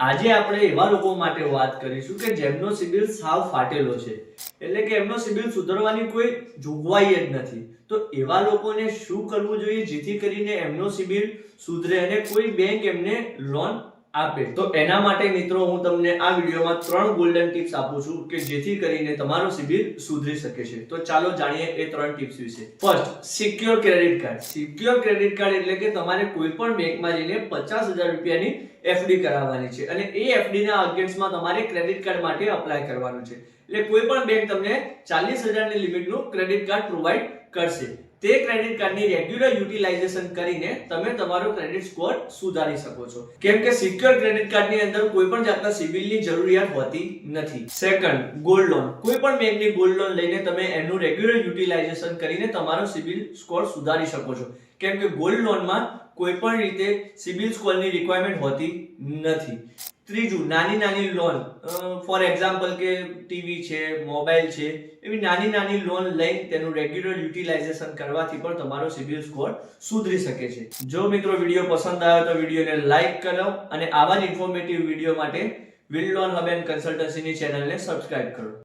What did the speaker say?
આજે આપણે એવા લોકો માટે વાત કરીશું કે જેમનો સિબિલ સાવ ફાટેલો છે. એટલે કે એમનો સિબિલ સુધરવાની કોઈ જોગવાઈ જ નથી. તો એવા લોકોને શું કરવું જોઈએ જેથી કરીને એમનો સિબિલ સુધરે અને કોઈ બેંક એમને લોન આપે તો એના માટે મિત્રો હું તમને આ વિડીયોમાં ત્રણ ગોલ્ડન ટિપ્સ આપું છું કે જેથી કરીને તમારો સિબિલ સુધરી શકે છે. તો ચાલો જાણીએ એ ત્રણ ટિપ્સ વિશે. First secure credit card secure credit card એટલે કે તમારે કોઈ પણ બેંકમાં જઈને પચાસ હજાર રૂપિયાની એફડી કરાવવાની છે. અને એ એફડી ના અગેન્સ્ટમાં તમારે ક્રેડિટ કાર્ડ માટે અપ્લાય કરવાનું છે. એટલે કોઈ પણ બેંક તમને ચાલીસ હજારની લિમિટનું ક્રેડિટ કાર્ડ પ્રોવાઈડ કરશે. તે ક્રેડિટ કાર્ડની રેગ્યુલર યુટિલાઇઝેશન કરીને તમે તમારો ક્રેડિટ સ્કોર સુધારી શકો છો. કેમ કે સિક્યોર ક્રેડિટ કાર્ડની અંદર કોઈ પણ જાતના સિબિલની જરૂરિયાત હોતી નથી. સેકન્ડ ગોલ્ડ લોન કોઈ પણ બેંકની ગોલ્ડ લોન લઈને તમે એનું રેગ્યુલર યુટિલાઇઝેશન કરીને તમારો સિબિલ સ્કોર સુધારી શકો છો. કેમ કે ગોલ્ડ લોનમાં કોઈ પણ રીતે સિબિલ સ્કોરની રિક્વાયરમેન્ટ હોતી નથી. ત્રીજું, નાની નાની લોન ફોર એક્ઝામ્પલ કે ટીવી છે મોબાઈલ છે, એવી નાની નાની લોન લઈ તેનું રેગ્યુલર યુટિલાઇઝેશન કરવાથી પણ તમારો સિબિલ સ્કોર સુધરી શકે છે. જો મિત્રો વીડિયો પસંદ આવ્યો તો વિડીયોને લાઇક કરો અને આવા જ ઇન્ફોર્મેટિવ વીડિયો માટે વિલ લોન હબ એન્ડ કન્સલ્ટન્સીની ચેનલને સબસ્ક્રાઇબ કરો.